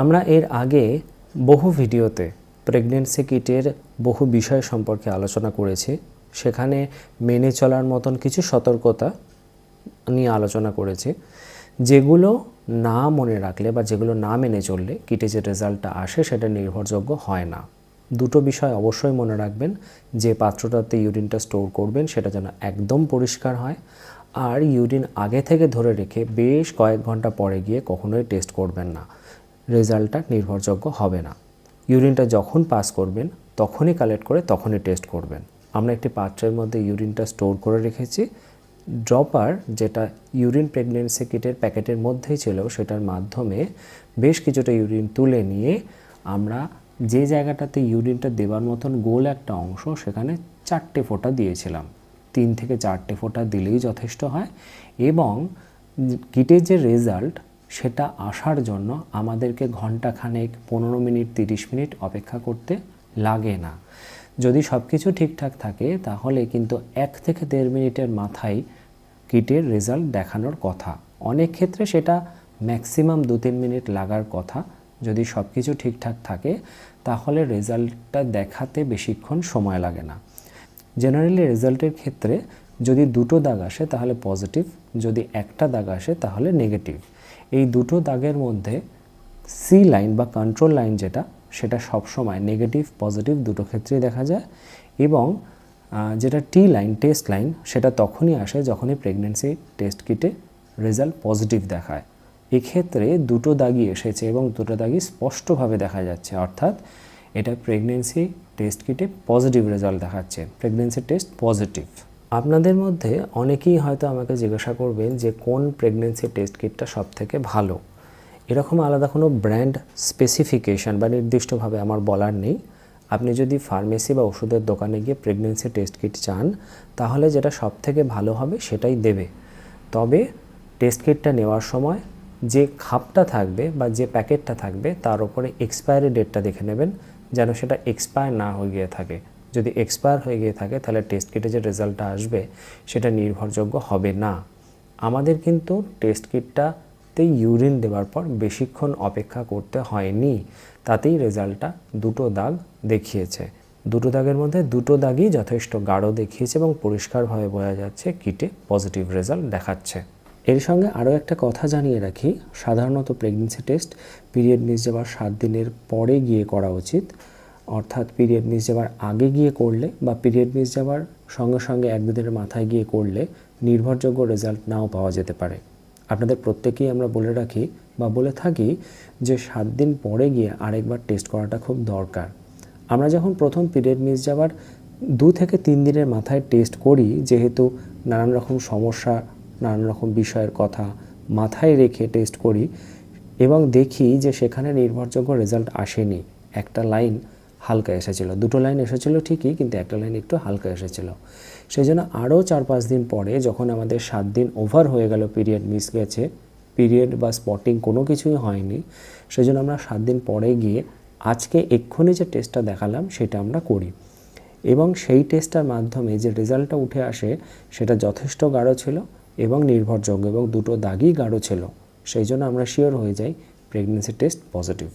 আমরা এর আগে বহু ভিডিওতে প্রেগনেন্সি কিটের বহু বিষয় সম্পর্কে আলোচনা করেছি। সেখানে মেনে চলার মতন কিছু সতর্কতা নিয়ে আলোচনা করেছি। যেগুলো না মনে রাখলে বা যেগুলো না মেনে চললে কিটে যে রেজাল্টটা আসে সেটা নির্ভরযোগ্য হয় না। দুটো বিষয় অবশ্যই মনে রাখবেন, যে পাত্রটাতে ইউরিনটা স্টোর করবেন সেটা যেন একদম পরিষ্কার হয়। আর ইউরিন আগে থেকে ধরে রেখে বেশ কয়েক ঘণ্টা পরে গিয়ে কখনোই টেস্ট করবেন না। রেজাল্টটা নির্ভরযোগ্য হবে না। ইউরিনটা যখন পাস করবেন, তখনই কালেক্ট করে তখনই টেস্ট করবেন। আমরা একটি পাত্রের মধ্যে ইউরিনটা স্টোর করে রেখেছি। ড্রপার যেটা ইউরিন প্রেগনেন্সি কিটের প্যাকেটের মধ্যেই ছিল, সেটার মাধ্যমে বেশ কিছুটা ইউরিন তুলে নিয়ে আমরা যে জায়গাটাতে ইউরিনটা দেওয়ার মতন গোল একটা অংশ, সেখানে চারটে ফোঁটা দিয়েছিলাম। তিন থেকে চারটে ফোঁটা দিলেই যথেষ্ট হয় এবং কিটের যে রেজাল্ট সেটা আসার জন্য আমাদেরকে ঘন্টাখানেক পনেরো মিনিট, তিরিশ মিনিট অপেক্ষা করতে লাগে না। যদি সব কিছু ঠিকঠাক থাকে, তাহলে কিন্তু এক থেকে দেড় মিনিটের মাথায় কিটের রেজাল্ট দেখানোর কথা। অনেক ক্ষেত্রে সেটা ম্যাক্সিমাম দু তিন মিনিট লাগার কথা। যদি সব কিছু ঠিকঠাক থাকে, তাহলে রেজাল্টটা দেখাতে বেশিক্ষণ সময় লাগে না। জেনারেলি রেজাল্টের ক্ষেত্রে যদি দুটো দাগ আসে তাহলে পজিটিভ যদি একটা দাগ আসে তাহলে নেগেটিভ এই দুটো দাগের মধ্যে সি লাইন বা কন্ট্রোল লাইন যেটা, সেটা সবসময় নেগেটিভ পজিটিভ দুটো ক্ষেত্রেই দেখা যায় এবং যেটা টি লাইন টেস্ট লাইন সেটা তখনই আসে যখনই প্রেগনেন্সি টেস্ট কিটে রেজাল্ট পজিটিভ দেখায়। এক্ষেত্রে দুটো দাগই এসেছে এবং দুটো দাগই স্পষ্টভাবে দেখা যাচ্ছে, অর্থাৎ এটা প্রেগনেন্সি টেস্ট কিটে পজিটিভ রেজাল্ট দেখাচ্ছে। প্রেগনেন্সি টেস্ট পজিটিভ আপনাদের মধ্যে অনেকেই হয়তো আমাকে জিজ্ঞাসা করবেন যে কোন প্রেগনেন্সি টেস্ট কিটটা সব থেকে ভালো। এরকম আলাদা কোনো ব্র্যান্ড স্পেসিফিকেশন বা নির্দিষ্টভাবে আমার বলার নেই। আপনি যদি ফার্মেসি বা ওষুধের দোকানে গিয়ে প্রেগনেন্সি টেস্ট কিট চান, তাহলে যেটা সব থেকে ভালো হবে সেটাই দেবে। তবে টেস্ট কিটটা নেওয়ার সময় যে খাপটা থাকবে বা যে প্যাকেটটা থাকবে, তার উপরে এক্সপায়ারি ডেটটা দেখে নেবেন, যেন সেটা এক্সপায়ার না হয়ে গিয়ে থাকে। যদি এক্সপায়ার হয়ে গিয়ে থাকে, তাহলে টেস্ট কিটে যে রেজাল্টটা আসবে, সেটা নির্ভরযোগ্য হবে না। আমাদের কিন্তু টেস্ট কিটটাতে ইউরিন দেওয়ার পর বেশিক্ষণ অপেক্ষা করতে হয়নি। তাতেই রেজাল্টটা দুটো দাগ দেখিয়েছে। দুটো দাগের মধ্যে দুটো দাগই যথেষ্ট গাঢ় দেখিয়েছে এবং পরিষ্কারভাবে বোঝা যাচ্ছে কিটে পজিটিভ রেজাল্ট দেখাচ্ছে। এর সঙ্গে আরও একটা কথা জানিয়ে রাখি, সাধারণত প্রেগনেন্সি টেস্ট পিরিয়ড মিস যাওয়ার সাত দিনের পরে গিয়ে করা উচিত। অর্থাৎ পিরিয়ড মিস যাওয়ার আগে গিয়ে করলে বা পিরিয়ড মিস যাওয়ার সঙ্গে সঙ্গে এক দুদিনের মাথায় গিয়ে করলে নির্ভরযোগ্য রেজাল্ট নাও পাওয়া যেতে পারে। আপনাদের প্রত্যেকেই আমরা বলে রাখি বা বলে থাকি যে সাত দিন পরে গিয়ে আরেকবার টেস্ট করাটা খুব দরকার। আমরা যখন প্রথম পিরিয়ড মিস যাওয়ার দু থেকে তিন দিনের মাথায় টেস্ট করি, যেহেতু নানান রকম সমস্যা, নানান রকম বিষয়ের কথা মাথায় রেখে টেস্ট করি এবং দেখি যে সেখানে নির্ভরযোগ্য রেজাল্ট আসেনি। একটা লাইন হালকা এসেছিল। দুটো লাইন এসেছিল ঠিকই, কিন্তু একটা লাইন একটু হালকা এসেছিল। সেই জন্য আরও চার পাঁচ দিন পরে যখন আমাদের সাত দিন ওভার হয়ে গেল পিরিয়ড মিস গেছে পিরিয়ড বা স্পটিং কোনো কিছুই হয়নি সেই জন্য আমরা সাত দিন পরে গিয়ে আজকে এক্ষুনি যে টেস্টটা দেখালাম সেটা আমরা করি। এবং সেই টেস্টটার মাধ্যমে যে রেজাল্টটা উঠে আসে সেটা যথেষ্ট গাঢ় ছিল এবং নির্ভরযোগ্য এবং দুটো দাগই গাঢ় ছিল। সেই জন্য আমরা শিওর হয়ে যাই প্রেগনেন্সি টেস্ট পজিটিভ